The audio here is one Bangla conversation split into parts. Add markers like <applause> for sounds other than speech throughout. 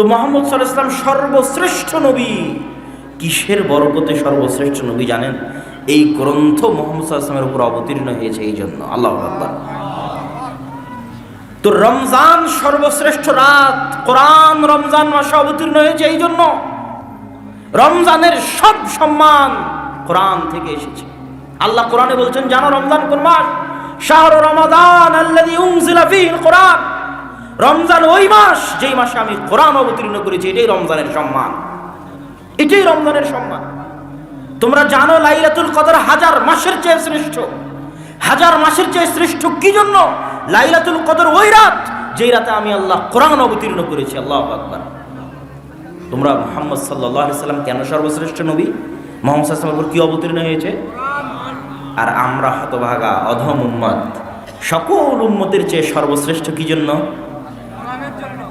তো মোহাম্মদ সাল্লাহ ইসলাম সর্বশ্রেষ্ঠ নবী। কিসের বরকতে সর্বশ্রেষ্ঠ নবী জানেন? এই গ্রন্থ মোহাম্মদ সাল্লাহ ইসলামের উপর অবতীর্ণ হয়েছে এই জন্য। আল্লাহ তো রমজান সর্বশ্রেষ্ঠ রাত, কোরআন রমজান মাসে অবতীর্ণ হয়েছে এই জন্য। রমজানের সব সম্মান কোরআন থেকে এসেছে। আল্লাহ কোরআনে বলছেন, জানো রমজান কোন মাস? শাহর রমাদান আল্লাযী উনজিলা ফীহিল কোরআন। রমজান ওই মাস, যেই মাসে আমি কোরআন অবতীর্ণ করেছি, এটাই রমজানের সম্মান। এটাই রমজানের সম্মান। তোমরা জানো লাইলাতুল কদর হাজার মাসের চেয়ে শ্রেষ্ঠ। হাজার মাসের চেয়ে শ্রেষ্ঠ কি জন্য? লাইলাতুল কদর ওই রাত, যেই রাতে আমি আল্লাহ কোরআন অবতীর্ণ করেছি, আল্লাহ আকবার। তোমরা মোহাম্মদ সাল্লাহ সাল্লাম কেন সর্বশ্রেষ্ঠ নবী? মোহাম্মদ সাল্লামের উপর কি অবতীর্ণ হয়েছে? আর আমরা হতভাগা অধম উম্মত। সকল উম্মতের চেয়ে সর্বশ্রেষ্ঠ কি জন্য?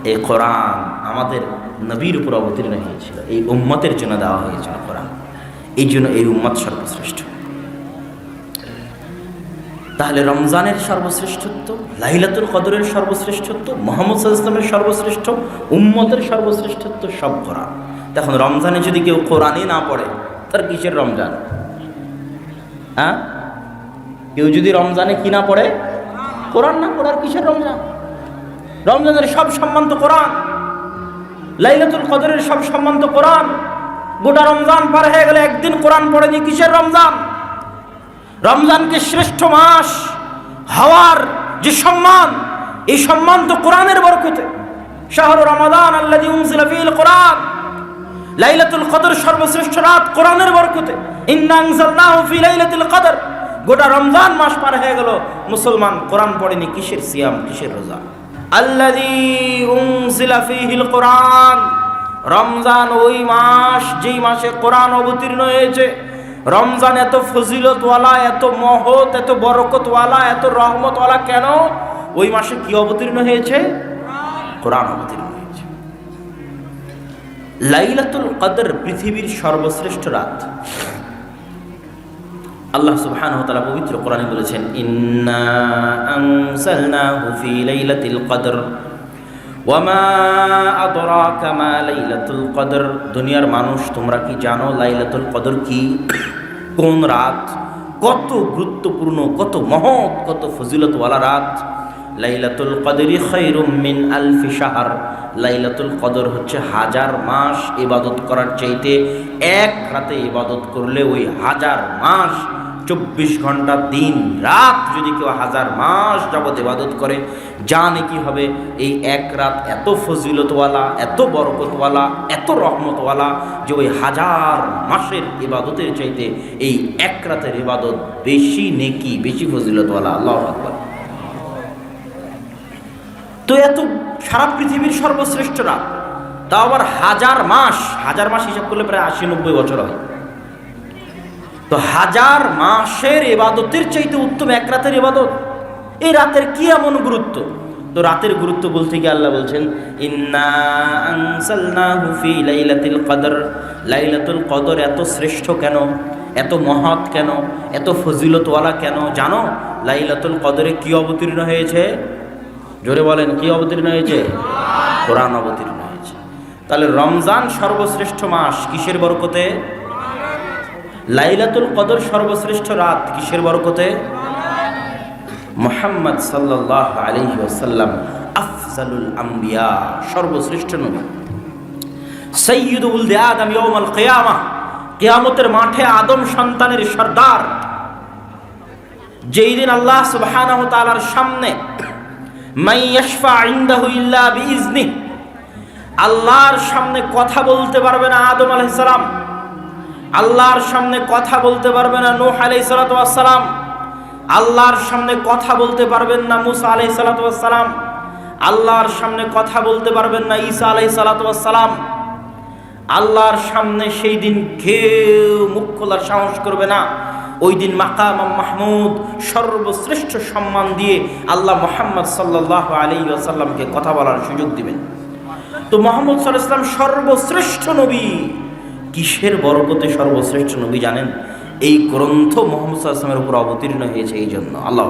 এই কোরআন আমাদের নবীর উপর অবতীর্ণ হয়েছিল, এই উম্মতের জন্য দেওয়া হয়েছিল কোরআন। এই জন্য এই উম্মত সর্বশ্রেষ্ঠ। তাহলে রমজানের সর্বশ্রেষ্ঠত্ব, লাইলাতুল কদরের সর্বশ্রেষ্ঠত্ব, মোহাম্মদ ইসলামের সর্বশ্রেষ্ঠ, উম্মতের সর্বশ্রেষ্ঠত্ব সব কোরআন। দেখুন, রমজানে যদি কেউ কোরআনই না পড়ে, তার কিসের রমজান? হ্যাঁ? কেউ যদি রমজানে কি না পড়ে, কোরআন না পড়ার কিসের রমজান? রমজানের সব সম্মান তো কোরআন, লাইলাতুল কদরের সব সম্মান তো কোরআন, গোটা রমজান পার হয়ে গেলে একদিন কোরআন পড়েনি, কিসের রমজান? রমজানকে শ্রেষ্ঠ মাস হওয়ার যে সম্মান, এই সম্মান তো কোরআনের বরকতে। শাহরু রমাদান আল্লাযী উনজিলা ফীহিল কোরআন, লাইলাতুল কদর সর্বশ্রেষ্ঠ রাত কোরআনের বরকতে। ফি লাইলাতুল কদর। গোটা রমজান মাস পার হয়ে গেল, মুসলমান কোরআন পড়েনি, কিসের সিয়াম, কিসের রোজা? কোরআন। রমজান ওই মাস, যেই মাসে কোরআন অবতীর্ণ হয়েছে, রমজান এত ফজিলতওয়ালা, এত মহৎ, এত বরকতওয়ালা, এত রহমতওয়ালা কেন? ওই মাসে কি অবতীর্ণ হয়েছে? কোরআন অবতীর্ণ হয়েছে। লাইলাতুল কদর পৃথিবীর সর্বশ্রেষ্ঠ রাত। আল্লাহ সুবহান তাআলা পবিত্র কোরআনে বলেছেন, ইন্না আনসালনাহু ফি লাইলাতিল কদর, ওয়ামা আদরাকা মা লাইলাতুল কদর। দুনিয়ার মানুষ, তোমরা কি জানো লাইলাতুল কদর কি? কোন রাত কত গুরুত্বপূর্ণ, কত মহৎ, কত ফজিলতওয়ালা রাত। লাইলাতুল কদরি খৈরুম মিন আলফি শাহর। লাইলাতুল কদর হচ্ছে হাজার মাস ইবাদত করার চাইতে এক রাতে ইবাদত করলে ওই হাজার মাস চব্বিশ ঘণ্টা দিন রাত যদি কেউ হাজার মাস যাবত ইবাদত করে, জানে কি হবে? এই এক রাত এত ফজিলতওয়ালা, এত বরকতওয়ালা, এত রহমতওয়ালা যে ওই হাজার মাসের ইবাদতের চাইতে এই এক রাতের ইবাদত বেশি নেকি, বেশি ফজিলতওয়ালা। আল্লাহ আকবর। তো এত সারা পৃথিবীর সর্বশ্রেষ্ঠ রাত তাও আবার হাজার মাস হাজার মাস হিসাব করলে প্রায় আশি নব্বই বছর হয়। তো হাজার মাসের এবাদতের চাইতে উত্তম এক রাতের এবাদত। এই রাতের কি এমন গুরুত্ব? তো রাতের গুরুত্ব বলতে গিয়ে আল্লাহ বলছেন লাইলাতুল কদর। লাইলাতুল কদর এত শ্রেষ্ঠ কেন? এত মহৎ কেন? এত ফজিলতওয়ালা কেন? জানো, লাইলাতুল কদরে কি অবতীর্ণ হয়েছে? জোরে বলেন, কি অবতীর্ণ হয়েছে? কোরআন অবতীর্ণ হয়েছে। তাহলে রমজান সর্বশ্রেষ্ঠ মাস কিসের বরকতে? লাইলাতুল কদর সর্বশ্রেষ্ঠ রাত কিসের বরকতে? মোহাম্মদ সাল্লাহ আলহি ওসাল্লাম আফজালুল আম্বিয়া, সর্বশ্রেষ্ঠ নবী। সৈয়দুল আদম কেয়ামা, কেয়ামতের মাঠে আদম সন্তানের সর্দার। যেই দিন আল্লাহ তাআলার সামনে আল্লাহর সামনে কথা বলতে পারবে না আদম আলাইহিস সালাম। আল্লাহর সামনে কথা বলতে পারবে না নূহ আলাই সালাতাম আল্লাহর সামনে কথা বলতে পারবেন না মুসা আলাই সালাতাম আল্লাহর সামনে কথা বলতে পারবেন না ঈসা আলাই সালাতাম আল্লাহর সামনে সেই দিন কেউ মুখ খোলার সাহস করবে না। ওই দিন মাকাম মাহমুদ সর্বশ্রেষ্ঠ সম্মান দিয়ে আল্লাহ মোহাম্মদ সাল্লাহ আলী আসাল্লামকে কথা বলার সুযোগ দিবেন। তো মোহাম্মদ সাল্লাহ ইসলাম সর্বশ্রেষ্ঠ নবী। কিসের বরকতে সর্বশ্রেষ্ঠ নবী জানেন? এই গ্রন্থ মোহাম্মদ আসলামের উপর অবতীর্ণ হয়েছে এই জন্য। আল্লাহ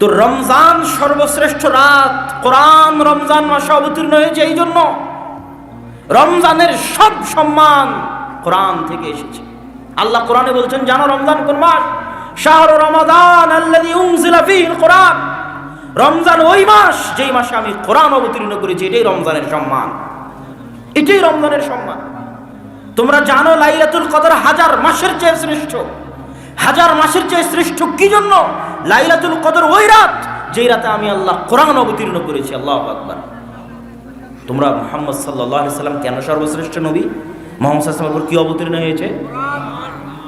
তো রমজান সর্বশ্রেষ্ঠ রাত। কোরআন রমজান মাসে অবতীর্ণ হয়েছে এই জন্য। রমজানের সব সম্মান কোরআন থেকে এসেছে। আল্লাহ কোরআনে বলছেন, জানো রমজান কোন মাস? শাহর রমাদান কোরআন। রমজান ওই মাস, যেই মাসে আমি কোরআন অবতীর্ণ করেছি, এটাই রমজানের সম্মান। এটাই রমজানের সম্মান। তোমরা জানো লাইলাতুল কদর হাজার মাসের চেয়ে শ্রেষ্ঠ। হাজার মাসের চেয়ে শ্রেষ্ঠ কি জন্য? লাইলাতুল কদর ওই রাত, যেই রাতে আমি আল্লাহ কোরআন অবতীর্ণ করেছি, আল্লাহ আকবার। তোমরা মোহাম্মদ সাল্লাহ সাল্লাম কেন সর্বশ্রেষ্ঠ নবী? মোহাম্মদ সাল্লামের কি অবতীর্ণ হয়েছে?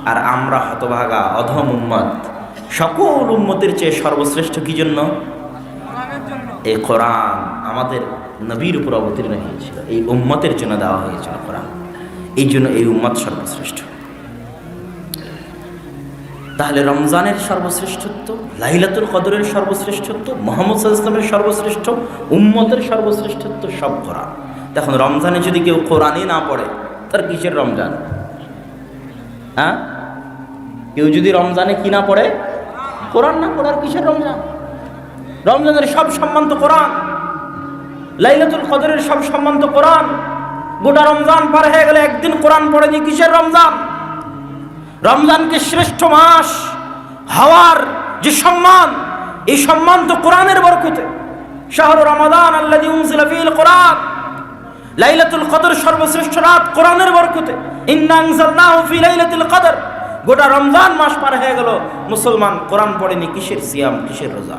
আর আমরা হতভাগা, অধম উম্মত। সকল উম্মতের চেয়ে সর্বশ্রেষ্ঠ কি জন্য? এই কোরআন আমাদের নবীর উপর অবতীর্ণ হয়েছিল। এই উম্মতের জন্য দেওয়া হয়েছিল কোরআন। এই জন্য এই উম্মত সর্বশ্রেষ্ঠ। তাহলে রমজানের সর্বশ্রেষ্ঠত্ব, লাইলাতুল কদরের সর্বশ্রেষ্ঠত্ব, মোহাম্মদ ইসলামের সর্বশ্রেষ্ঠ, উম্মতের সর্বশ্রেষ্ঠত্ব সব কোরআন। দেখুন, রমজানে যদি কেউ কোরআনই না পড়ে, তার কিসের রমজান? হ্যাঁ? কেউ যদি রমজানে কি না পড়ে, কোরআন না পড়ার কিসের রমজান? রমজানের সব সম্মান তো কোরআন। লাইলাতুল কদরের সব সম্মান তো কোরআন। গোটা রমজান পার হয়ে গেলে একদিন কোরআন পড়েনি, কিসের রমজান? রমজানকে শ্রেষ্ঠ মাস, হওয়ার যে সম্মান, এই সম্মান তো কোরআনের বরকতে। শাহর রমাদান ফীহিল কোরআন। লাইলাতুল কদর সর্বশ্রেষ্ঠ রাত কোরআনের বরকতে। ইন্না আনজালনাহু ফি লাইলাতুল কদর। গোটা রমজান মাস পার হয়ে গেল। মুসলমান কোরআন পড়েনি, কিসের সিয়াম, কিসের রোজা?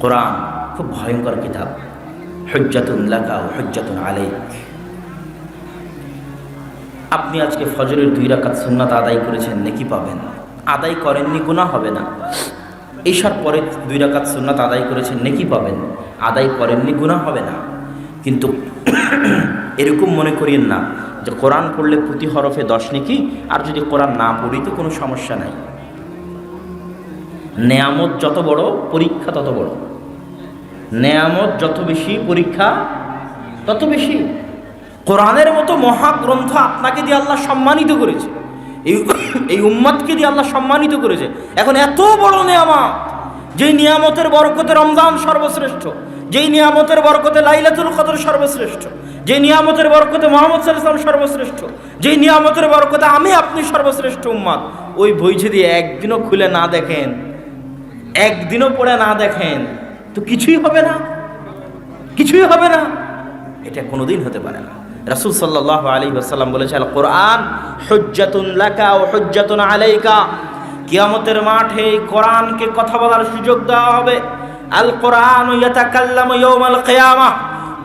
কোরআন খুব ভয়ঙ্কর কিতাব। হজ্জাতুন লাকা ও হজ্জাতুন আলাইক। আপনি আজকে ফজরের দুই রাকাত সুন্নাত আদায় করেছেন, নাকি পাবেন? আদায় করেননি, গুনাহ হবে না। এসার পরে দুই রাকাত সুন্নাত আদায় করেছেন, নাকি পাবেন? আদায় করেননি, গুনাহ হবে না। কিন্তু এরকম মনে করিয়েন না যে কোরআন পড়লে প্রতি হরফে দশ নেকি, আর যদি কোরআন না পড়ি তো কোনো সমস্যা নাই। নেয়ামত যত বড়, পরীক্ষা তত বড়। নেয়ামত যত বেশি, পরীক্ষা তত বেশি। কোরআনের মতো মহাগ্রন্থ আপনাকে দিয়ে আল্লাহ সম্মানিত করেছে। এই <coughs> এই উম্মাদকে দিয়ে আল্লাহ সম্মানিত করেছে। এখন এত বড় নিয়ামত যেই নিয়ামতের বরকতে রমজান সর্বশ্রেষ্ঠ। যেই নিয়ামতের বরকতে লাইলাতুল কদর সর্বশ্রেষ্ঠ যে নিয়ামতের বরকতে মোহাম্মদ সাল্লাম সর্বশ্রেষ্ঠ, যেই নিয়ামতের বরকতে আমি আপনি সর্বশ্রেষ্ঠ উম্মাদ, ওই বই যদি একদিনও খুলে না দেখেন, একদিনও পড়ে না দেখেন, তো কিছুই হবে না, কিছুই হবে না। এটা কোনোদিন হতে পারে না। রাসুল সাল্লাহ আলী আসাল্লাম বলেছে আল কোরআন হজ্জাতুন লাকা ও হজ্জাতুন আলাইকা। কিয়ামতের মাঠে কোরআনকে কথা বলার সুযোগ দেওয়া হবে। আল কোরআন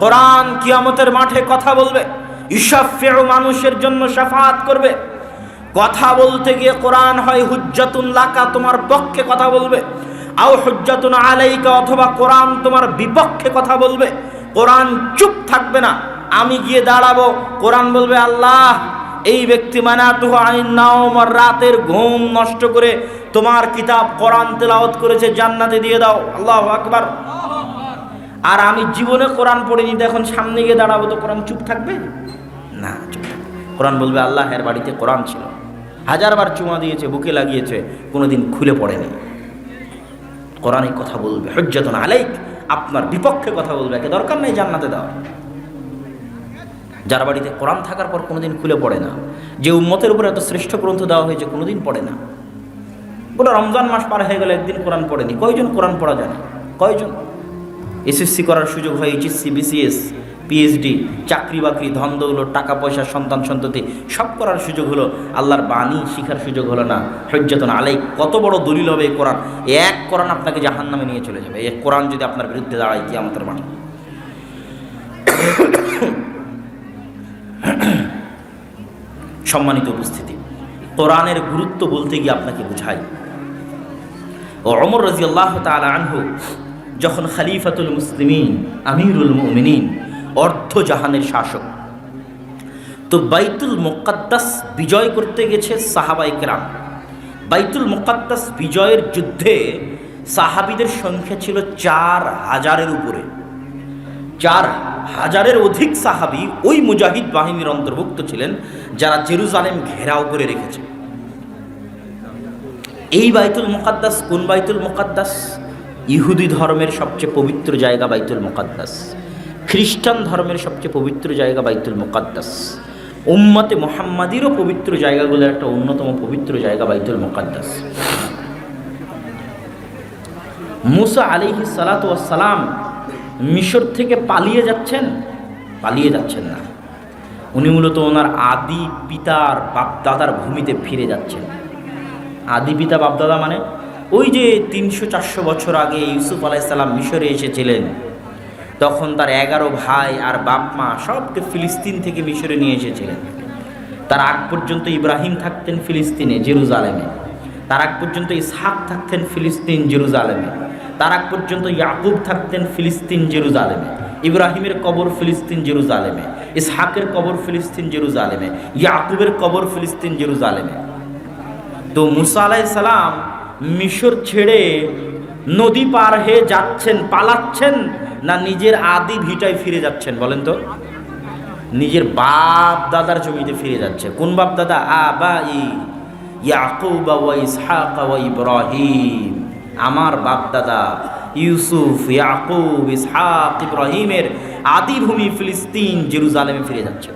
কোরআন কিয়ামতের মাঠে কথা বলবে, ইশাফিউ মানুষের জন্য শাফাত করবে। কথা বলতে গিয়ে কোরআন হয় হুজ্জাতুন লাকা, তোমার পক্ষে কথা বলবে। আও হুজ্জাতুন আলাইকা, অথবা কোরআন তোমার বিপক্ষে কথা বলবে। কোরআন চুপ থাকবে না, আমি গিয়ে দাঁড়াবো, কোরআন বলবে, আল্লাহ, এই ব্যক্তি মানাতুহু আইন নাওমর রাতের ঘুম নষ্ট করে তোমার কিতাব কোরআন তেলাওত করেছে, জান্নাতে দিয়ে দাও। আল্লাহ আকবার। আর আমি জীবনে কোরআন পড়িনি, তো এখন সামনে গিয়ে দাঁড়াবো তো কোরআন চুপ থাকবে? না, চুপ। কোরআন বলবে আল্লাহের বাড়িতে কোরআন ছিল। হাজারবার চুমা দিয়েছে, বুকে লাগিয়েছে, কোনোদিন খুলে পড়েনি। কোরআনে কথা বলবে, হজ্জাতন আলাইক। আপনার বিপক্ষে কথা বলবে, একে দরকার নেই জান্নাতে দেওয়া যার বাড়িতে কোরআন থাকার পর কোনোদিন খুলে পড়ে না। যে উম্মতের উপর এত শ্রেষ্ঠ গ্রন্থ দেওয়া হয়েছে, কোনোদিন পড়ে না। গোটা রমজান মাস পার হয়ে গেলে একদিন কোরআন পড়েনি। কয়জন কোরআন পড়া জানে? কয়জন? এসএসসি করার সুযোগ হয় এইচএসসি, বিসিএস, পিএইচডি, চাকরি বাকরি, ধন দৌলত, টাকা পয়সা, সন্তান সন্ততি, সব করার সুযোগ হলো আল্লাহর বাণী শিখার সুযোগ হলো না। হজ্জাতন আলাই কত বড় দলিল হবে এই কোরআন? এক কোরআন আপনাকে জাহান নামে নিয়ে চলে যাবে। এক কোরআন যদি আপনার বিরুদ্ধে দাঁড়ায় কি আমাদের মাঠে। <coughs> সম্মানিত উপস্থিতি কোরআনের গুরুত্ব বলতে গিয়ে আপনাকে বুঝাই। ও অমর রাজি আল্লাহ তালা আনহু যখন খালিফাতুল মুসলিমিন, আমিরুল মুমিনিন, অর্ধ জাহানের শাসক, তো বাইতুল মোকাদ্দাস বিজয় করতে গেছে সাহাবাই কেরাম। বাইতুল মোকাদ্দাস বিজয়ের যুদ্ধে সাহাবিদের সংখ্যা ছিল চার হাজারের উপরে। চার হাজারের অধিক সাহাবি ওই মুজাহিদ বাহিনীর অন্তর্ভুক্ত ছিলেন যারা জেরুজালেম ঘেরাও করে রেখেছে। এই বাইতুল মুকাদ্দাস কোন বাইতুল মুকাদ্দাস? ইহুদি ধর্মের সবচেয়ে পবিত্র জায়গা বাইতুল মুকাদ্দাস। খ্রিস্টান ধর্মের সবচেয়ে পবিত্র জায়গা বাইতুল মুকাদ্দাস। উম্মতে মোহাম্মাদিরও পবিত্র জায়গাগুলোর একটা অন্যতম পবিত্র জায়গা বাইতুল মুকাদ্দাস। মুসা আলিহি সালাম মিশর থেকে পালিয়ে যাচ্ছেন? পালিয়ে যাচ্ছেন না। উনি মূলত ওনার আদি পিতার বাপদাদার ভূমিতে ফিরে যাচ্ছেন। আদি পিতা বাপদাদা মানে ওই যে তিনশো চারশো বছর আগে ইউসুফ আলাইসাল্লাম মিশরে এসেছিলেন। তখন তার এগারো ভাই আর বাপ মা সবকে ফিলিস্তিন থেকে মিশরে নিয়ে এসেছিলেন। তার আগ পর্যন্ত ইব্রাহিম থাকতেন ফিলিস্তিনে, জেরুজালেমে। তার আগ পর্যন্ত ইসহাক থাকতেন ফিলিস্তিন, জেরুজালেমে। তার আগ পর্যন্ত ইয়াকুব থাকতেন ফিলিস্তিন জেরুজালেমে, ইব্রাহিমের কবর ফিলিস্তিন জেরুজালেমে, ইসহাকের কবর ফিলিস্তিন জেরুজালেমে, ইয়াকুবের কবর ফিলিস্তিন জেরুজালেমে। তো মুসা আলাই সালাম মিশর ছেড়ে নদী পার হয়ে যাচ্ছেন, পালাচ্ছেন না নিজের আদি ভিটায় ফিরে যাচ্ছেন বলেন তো? নিজের বাপ দাদার জমিতে ফিরে যাচ্ছে। কোন বাপ দাদা? আবাই, ইয়াকুব ওয়া ইসহাক ওয়া ইব্রাহিম। আমার বাপ দাদা ইউসুফ, ইয়াকুব, ইসহাক, ইব্রাহিমের আদি ভূমি ফিলিস্তিন, জেরুজালেমে ফিরে যাচ্ছে।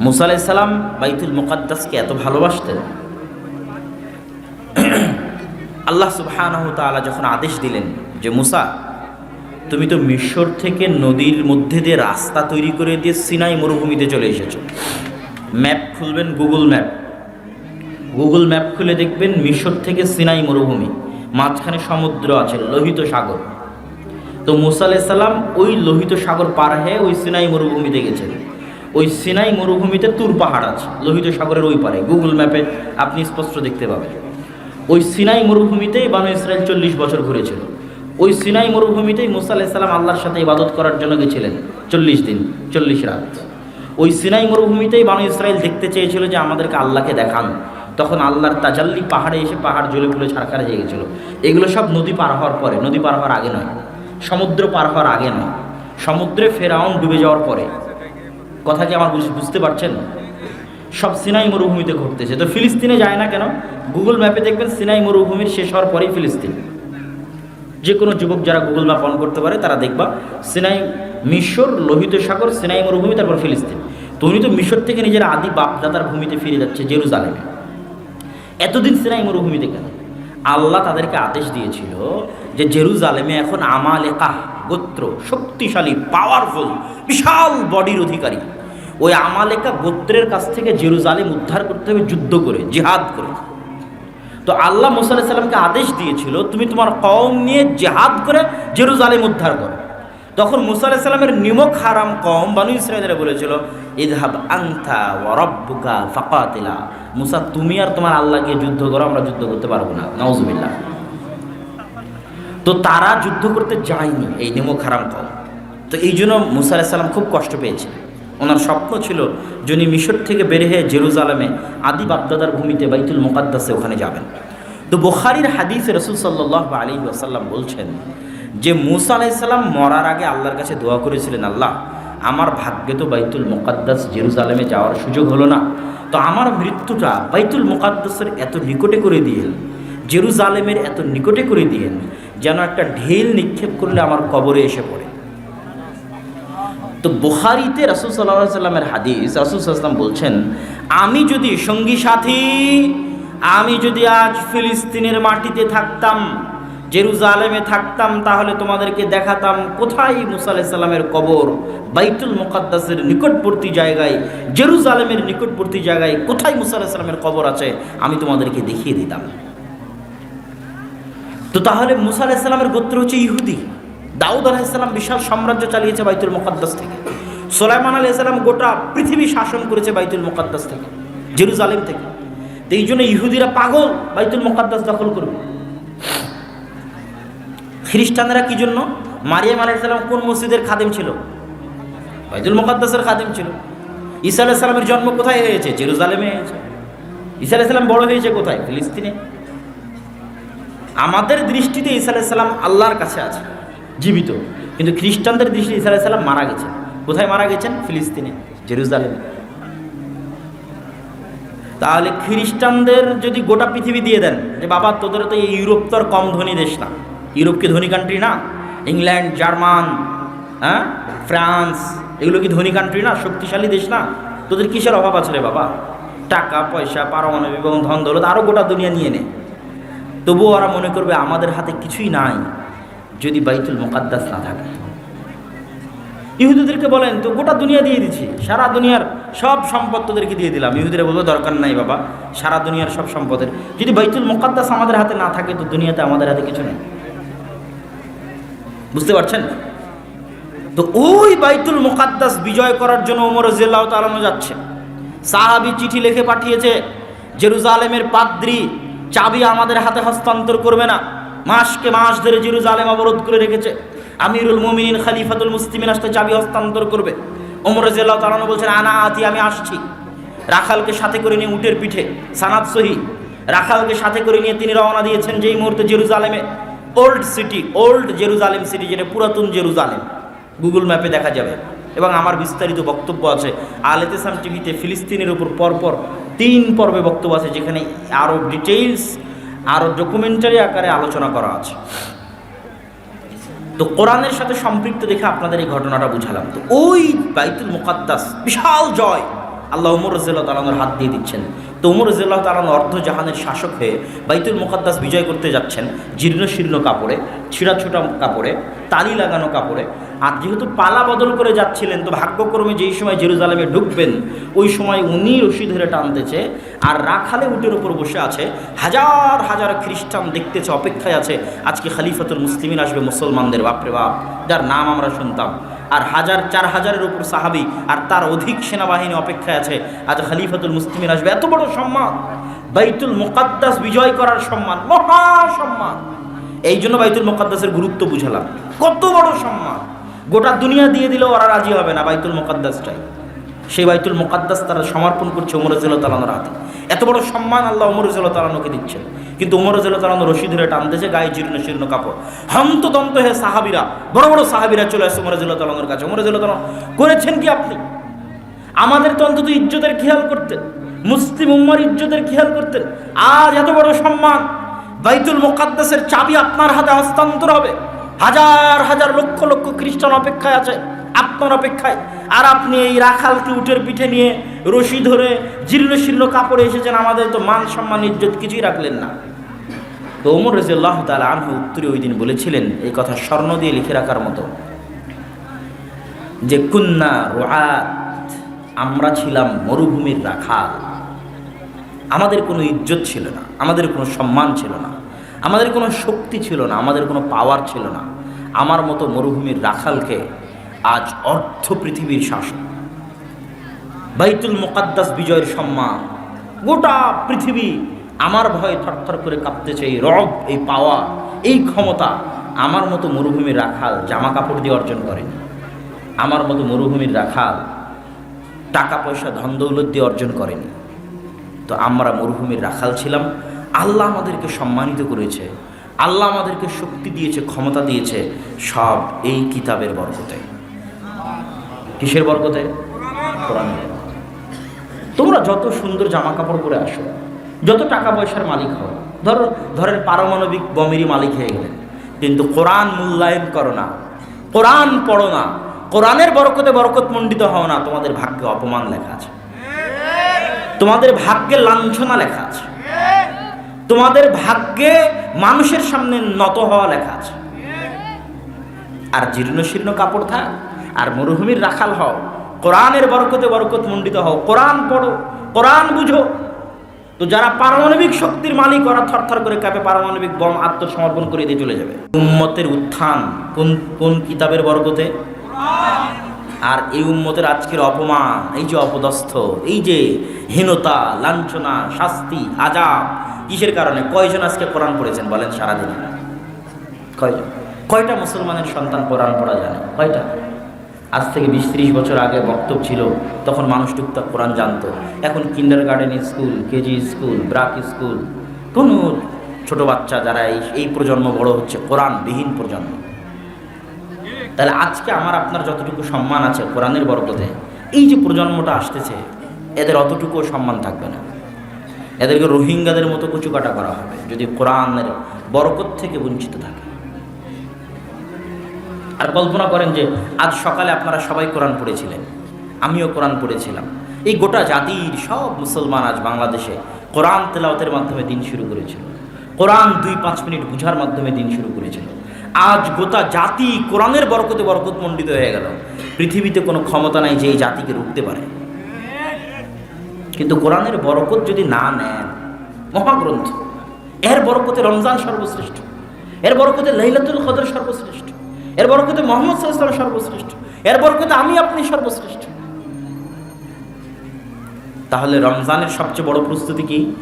মুসা আলাইহিস সালাম বাইতুল মুকাদ্দাসকে এত ভালোবাসতেন। আল্লাহ সুবহানাহু তাআলা যখন আদেশ দিলেন যে, মুসা, তুমি তো মিশর থেকে নদীর মধ্যে দিয়ে রাস্তা তৈরি করে দিয়ে সিনাই মরুভূমিতে চলে এসেছ। ম্যাপ খুলবেন গুগল ম্যাপ। গুগল ম্যাপ খুলে দেখবেন মিশর থেকে সিনাই মরুভূমি। মাঝখানে সমুদ্র আছে, লোহিত সাগর। তো মুসা আলাইহিস সালাম ওই লোহিত সাগর পার হয়ে ওই সিনাই মরুভূমিতে গেছেন। ওই সিনাই মরুভূমিতে তুর পাহাড় আছে, লোহিত সাগরের ওই পারে। গুগল ম্যাপে আপনি স্পষ্ট দেখতে পাবেন। ওই সিনাই মরুভূমিতেই বানু ইসরায়েল চল্লিশ বছর ঘুরেছিল। ওই সিনাই মরুভূমিতেই মুসা আলাইসাল্লাম আল্লাহর সাথে ইবাদত করার জন্য গেছিলেন, চল্লিশ দিন, চল্লিশ রাত। ওই সিনাই মরুভূমিতেই বানু ইসরায়েল দেখতে চেয়েছিল যে আমাদেরকে আল্লাহকে দেখান। তখন আল্লাহর তাজাল্লি পাহাড়ে এসে পাহাড় জ্বলে পুলে ছাড়খাড়ে হয়ে গেছিল। এগুলো সব নদী পার হওয়ার পরে, নদী পার হওয়ার আগে নয়, সমুদ্র পার হওয়ার আগে নয়, সমুদ্রে ফেরাউন ডুবে যাওয়ার পরে। কথা কি আমার বুঝ- বুঝতে পারছেন? সব সিনাই মরুভূমিতে ঘটতেছে। তো ফিলিস্তিনে যায় না কেন? গুগল ম্যাপে দেখবেন সিনাই মরুভূমির শেষ হওয়ার পরেই ফিলিস্তিন। যে কোনো যুবক যারা গুগল ম্যাপ অন করতে পারে, তারা দেখবা সিনাই মিশর, লোহিত সাগর, সিনাই মরুভূমি, তারপর ফিলিস্তিন। তো উনি তো মিশর থেকে নিজের আদি বাপদাদার ভূমিতে ফিরে যাচ্ছে, জেরুজালেমে। এতদিন সিনাই মরুভূমিতে কেন আল্লাহ তাদেরকে আদেশ দিয়েছিল যে জেরুজালেমে এখন আমালেকা, গোত্র, শক্তিশালী পাওয়ারফুল বিশাল বডির অধিকারী। ওই আমালেকা গোত্রের কাছ থেকে জেরুজালেম উদ্ধার করতে হবে, যুদ্ধ করে, জিহাদ করে। তো আল্লাহ মুসা আলাইহিস সাল্লামকে আদেশ দিয়েছিল, তুমি তোমার কম নিয়ে জেহাদ করে জেরুজালেম উদ্ধার করো। তখন মুসা আলাইহিস সাল্লামের নিমক হারাম কম বানু ইসরায়েলরা বলেছিল ইদহাব আনতা ওয়া রাব্বুকা ফাকাতিলা। মুসা, তুমি আর তোমার আল্লাহ গিয়ে যুদ্ধ করো, আমরা যুদ্ধ করতে পারব না। নাউজুবিল্লাহ। তো তারা যুদ্ধ করতে যায়নি, এই নিমক হারাম কম। তো এই জন্য মুসা আলাইহিস সাল্লাম খুব কষ্ট পেয়েছে ওনার স্বপ্ন ছিল যিনি মিশর থেকে বের হয়ে জেরুজালেমে আদি বাপদাদার ভূমিতে বাইতুল মোকাদ্দাসে ওখানে যাবেন। তো বোখারির হাদিস রসুল সাল্লাহ আলী আসাল্লাম বলছেন যে, মুসা আলাইসাল্লাম মরার আগে আল্লাহর কাছে দোয়া করেছিলেন, আল্লাহ আমার ভাগ্যে তো বাইতুল মোকাদ্দাস জেরুজালেমে যাওয়ার সুযোগ হলো না। তো আমার মৃত্যুটা বাইতুল মোকাদ্দাসের এত নিকটে করে দিয়েন, জেরুজালেমের এত নিকটে করে দিয়েন, যেন একটা ঢেল নিক্ষেপ করলে আমার কবরে এসে পড়ে। তো বুখারিতে রাসুল সাল্লাহ সাল্লামের হাদিস, রাসুল সাল্লাম বলছেন, আমি যদি সঙ্গী সাথী, আমি যদি আজ ফিলিস্তিনের মাটিতে থাকতাম জেরুজালেমে থাকতাম, তাহলে তোমাদেরকে দেখাতাম কোথায় মুসা আলাইসাল্লামের কবর? বাইতুল মুকাদ্দাসের নিকটবর্তী জায়গায়, জেরুজালেমের নিকটবর্তী জায়গায় কোথায় মুসা আলাইসাল্লামের কবর আছে? আমি তোমাদেরকে দেখিয়ে দিতাম। তো তাহলে মুসা আলাইসাল্লামের গোত্র হচ্ছে ইহুদি। দাউদ আলাইসাল্লাম বিশাল সাম্রাজ্য চালিয়েছে বাইতুল মোকাদ্দাস থেকে। সোলাইমান আলাইসাল্লাম গোটা পৃথিবী শাসন করেছে বাইতুল মোকাদ্দাস থেকে, জেরুজালেম থেকে। তো এই জন্য ইহুদিরা পাগল, বাইতুল মোকাদ্দাস দখল করবে। খ্রিস্টানরা কি জন্য? মারিয়াম আলাইসাল্লাম কোন মসজিদের খাদেম ছিল? বাইতুল মোকাদ্দাসের খাদেম ছিল। ঈসা আলাইসাল্লামের জন্ম কোথায় হয়েছে? জেরুজালেমে হয়েছে। ঈসা আলাইসাল্লাম বড় হয়েছে কোথায়? ফিলিস্তিনে। আমাদের দৃষ্টিতে ঈসা আলাইসাল্লাম আল্লাহর কাছে আছে, জীবিত। কিন্তু খ্রিস্টানদের দৃষ্টিতে ঈসা আলাইসাল্লাম মারা গেছেন। কোথায় মারা গেছেন? ফিলিস্তিনে, জেরুজালেমে। তাহলে খ্রিস্টানদের যদি গোটা পৃথিবী দিয়ে দেন, যে বাবা তোদের তো এই ইউরোপ তো আর কম ধনী দেশ না। ইউরোপ কি ধনী কান্ট্রি না? ইংল্যান্ড, জার্মান হ্যাঁ? ফ্রান্স, এগুলো কি ধনী কান্ট্রি না? শক্তিশালী দেশ না? তোদের কিসের অভাব আছে রে বাবা? টাকা, পয়সা, পারমাণবিক এবং ধন দৌলত আরও গোটা দুনিয়া নিয়ে নে। তবুও ওরা মনে করবে আমাদের হাতে কিছুই নাই, যদি বাইতুল মোকাদ্দাস না থাকে। ইহুদিদেরকে বলেন, তো গোটা দুনিয়া দিয়ে দিচ্ছি, সারা দুনিয়ার সব সম্পদ তোদেরকে দিয়ে দিলাম। ইহুদিরা বলব, দরকার নাই বাবা, সারা দুনিয়ার সব সম্পদের। যদি বাইতুল মোকাদ্দাস আমাদের হাতে না থাকে, তো দুনিয়াতে আমাদের হাতে কিছু নেই। বুঝতে পারছেন? তো ওই বাইতুল মোকাদ্দাস বিজয় করার জন্য ওমর জিল্লাহ তালানো যাচ্ছে সাহাবি চিঠি লিখে পাঠিয়েছে, জেরুজালেমের পাদ্রি, চাবি আমাদের হাতে হস্তান্তর করবে না। মাসকে মাস ধরে জেরুজালেম অবরোধ করে রেখেছে। আমিরুল মুমিনিন খালিফাতুল মুসলিমিন আসতে চাবি হস্তান্তর করবে। ওমর জিল্লাহ তালানো বলছেন, আনা আতি, আমি আসছি। রাখালকে সাথে করে নিয়ে উটের পিঠে, সানাদ সহি। রাখালকে সাথে করে নিয়ে তিনি রওনা দিয়েছেন যেই মুহূর্তে জেরুজালেমে old city old Jerusalem city যেটা পুরাতন জেরুজালেম গুগল ম্যাপে দেখা যাবে। এবং আমার বিস্তারিত বক্তব্য আছে। আলেতেসাম টিভিতে ফিলিস্তিনের উপর পরপর তিন পর্বে বক্তব্য আছে, যেখানে আরও ডিটেইলস আরও ডকুমেন্টারি আকারে আলোচনা করা আছে। তো কোরআনের সাথে সম্পৃক্ত দেখে আপনাদের এই ঘটনাটা বুঝালাম। তো ওই বাইতুল মুকাদ্দাস, বিশাল জয় আল্লাহ উমর রজিল্লাহ তালানোর হাত দিয়ে দিচ্ছেন। তো উমর রজিল্লাহ তালান অর্ধ জাহানের শাসক হয়ে বাইতুল মুকাদ্দাস বিজয় করতে যাচ্ছেন, জীর্ণ শীর্ণ কাপড়ে, ছিঁড়া ছোটা কাপড়ে, তালি লাগানো কাপড়ে। আর যেহেতু পালা বদল করে যাচ্ছিলেন, তো ভাগ্যক্রমে যেই সময় জেরুজালেমে ঢুকবেন, ওই সময় উনি রশি ধরে টানতেছে আর রাখালে উটের উপর বসে আছে। হাজার হাজার খ্রিস্টান দেখতেছে, অপেক্ষায় আছে, আজকে খালিফাতুল মুসলিমিন আসবে মুসলমানদের, বাপরে বাপ, যার নাম আমরা শুনতাম। আর হাজার, চার হাজারের উপর সাহাবি আর তার অধিক সেনাবাহিনী অপেক্ষায় আছে। আজ খালিফাতুল মুসলিমিন আসবে। এত বড় সম্মান। বাইতুল মোকাদ্দাস বিজয় করার সম্মান। মহা সম্মান। এই জন্য বাইতুল মোকাদ্দাসের গুরুত্ব বুঝালাম। কত বড় সম্মান। গোটা দুনিয়া দিয়ে দিলেও ওরা রাজি হবে না বাইতুল মোকাদ্দাসটাই। সেই বাইতুল মোকাদ্দাস তারা সমর্পণ করছে উমর জেলা তালানোর হাতে। এত বড় সম্মান আল্লাহ উমর জেলা তালানোকে দিচ্ছেন। কিন্তু উমর জেলা তালানো রশি ধরে টানতেছে গায়ে জীর্ণ শীর্ণ কাপড়। হন্তদন্ত হে সাহাবিরা, বড় বড় সাহাবিরা চলে আসছে উমর জেলা তালানোর কাছে। উমর জেলা তালানো করেছেন কি আপনি? আমাদের তো অন্তত ইজ্জতের খেয়াল করতেন মুসলিম উম্মার ইজ্জতের খেয়াল করতেন আজ এত বড় সম্মান, বাইতুল মোকাদ্দাসের চাবি আপনার হাতে হস্তান্তর হবে। হাজার হাজার লক্ষ লক্ষ খ্রিস্টান অপেক্ষায় আছে। আপনার অপেক্ষায়। আর আপনি এই রাখালকে উটের পিঠে নিয়ে রশি ধরে জীর্ণ শীর্ণ কাপড়ে এসেছেন, আমাদের তো মান সম্মান, ইজ্জত কিছুই রাখলেন না। তো ওমর রাজিয়াল্লাহ তাআলা আনহু উত্তরে ওই দিন বলেছিলেন, এই কথা স্বর্ণ দিয়ে লিখে রাখার মতো। যে, কুন্না রোয়াত আমরা ছিলাম মরুভূমির রাখাল। আমাদের কোনো ইজ্জত ছিল না, আমাদের কোনো সম্মান ছিল না, আমাদের কোনো শক্তি ছিল না, আমাদের কোনো পাওয়ার ছিল না। আমার মতো মরুভূমির রাখালকে আজ অর্ধ পৃথিবীর শাসন বাইতুল মোকাদ্দাস বিজয়ের সম্মান। গোটা পৃথিবী আমার ভয়ে থরথর করে কাঁপতেছে এই রব, এই পাওয়া এই ক্ষমতা। আমার মতো মরুভূমির রাখাল জামা কাপড় দিয়ে অর্জন করেনি আমার মতো মরুভূমির রাখাল টাকা পয়সা ধন দৌলত দিয়ে অর্জন করেনি তো আমরা মরুভূমির রাখাল ছিলাম। আল্লাহ আমাদেরকে সম্মানিত করেছে। আল্লাহ আমাদেরকে শক্তি দিয়েছে, ক্ষমতা দিয়েছে। সব এই কিতাবের বরকতে। কিসের বরকতে? তোমরা যত সুন্দর জামা কাপড় পরে আসো, যত টাকা পয়সার মালিক হও, ধরো, ধরেন পারমাণবিক বমেরই মালিক হয়ে গেলেন, কিন্তু কোরআন মূল্যায়ন করো না, কোরআন পড়ো না, কোরআনের বরকতে বরকত মণ্ডিত হও না, তোমাদের ভাগ্যে অপমান লেখা আছে। তোমাদের ভাগ্যে লাঞ্ছনা লেখা আছে। তোমাদের ভাগ্যে মানুষের সামনে নত হওয়া লেখা আছে। আর জীর্ণ শীর্ণ কাপড় থাক আর মরুভূমির রাখাল হও, কোরআনের বরকতে বরকত মণ্ডিত হও। কোরআন পড়ো, কোরআন বুঝো। তো যারা পারমাণবিক শক্তির মালিক, ওরা থরথর করে কাঁপে পারমাণবিক বম আত্মসমর্পণ করে দিয়ে চলে যাবে। উম্মতের উত্থান কোন কোন কিতাবের বরকতে? আর এই উম্মতের আজকের অপমান, এই যে অপদস্থ, এই যে হীনতা, লাঞ্ছনা, শাস্তি, আজাব, কিসের কারণে? কয়জন আজকে কোরআন পড়েছেন বলেন সারাদিনে? কয়জন? কয়টা মুসলমানের সন্তান কোরআন পড়া জানে? কয়টা? আজ থেকে বিশ ত্রিশ বছর আগে বক্তব্য ছিল, তখন মানুষ টুকটাক কোরআন জানতো। এখন kindergarten school KG school BRAC school কোনো ছোট বাচ্চা যারা এই এই প্রজন্ম বড় হচ্ছে, কোরআনবিহীন প্রজন্ম। তাহলে আজকে আমার আপনার যতটুকু সম্মান আছে কোরআনের বরকতে, এই যে প্রজন্মটা আসতেছে, এদের অতটুকুও সম্মান থাকবে না। এদেরকে রোহিঙ্গাদের মতো কুচুকাটা করা হবে, যদি কোরআনের বরকত থেকে বঞ্চিত থাকে। আর কল্পনা করেন যে আজ সকালে আপনারা সবাই কোরআন পড়েছিলেন। আমিও কোরআন পড়েছিলাম। এই গোটা জাতির সব মুসলমান আজ বাংলাদেশে কোরআন তেলাওতের মাধ্যমে দিন শুরু করেছিল। কোরআন দুই পাঁচ মিনিট বুঝার মাধ্যমে দিন শুরু করেছিল। আজ গোটা জাতি কোরআনের বরকতে বরকত মণ্ডিত হয়ে গেল। পৃথিবীতে কোনো ক্ষমতা নাই যে এই জাতিকে রুখতে পারে। কিন্তু কোরআনের বরকত যদি না নেন, মহাগ্রন্থ, এর বরকতে রমজান সর্বশ্রেষ্ঠ, এর বরকতে লাইলাতুল কদর সর্বশ্রেষ্ঠ এর বরকতে মোহাম্মদ সাল্লাম সর্বশ্রেষ্ঠ। এর বরকতে আমি আপনি সর্বশ্রেষ্ঠ। তাহলে রমজানের সবচেয়ে বড় প্রস্তুতি কি?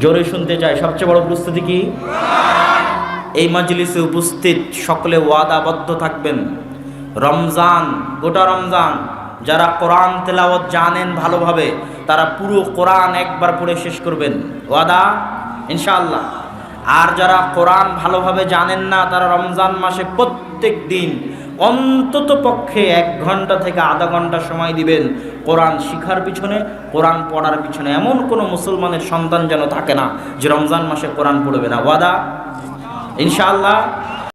জোরে শুনতে চাই, সবচেয়ে বড় প্রস্তুতি কি? এই মজলিসে উপস্থিত সকলে ওয়াদাবদ্ধ থাকবেন। রমজান, গোটা রমজান, যারা কোরআন তেলাওয়াত জানেন ভালোভাবে, তারা পুরো কোরআন একবার পড়ে শেষ করবেন। ওয়াদা? ইনশাআল্লাহ। আর যারা কোরআন ভালোভাবে জানেন না, তারা রমজান মাসে প্রত্যেক দিন অন্তত পক্ষে এক ঘণ্টা থেকে আধা ঘণ্টা সময় দিবেন কোরআন শিখার পিছনে, কোরআন পড়ার পিছনে। এমন কোনো মুসলমানের সন্তান যেন থাকে না যে রমজান মাসে কোরআন পড়বে না। ওয়াদা? ইনশাআল্লাহ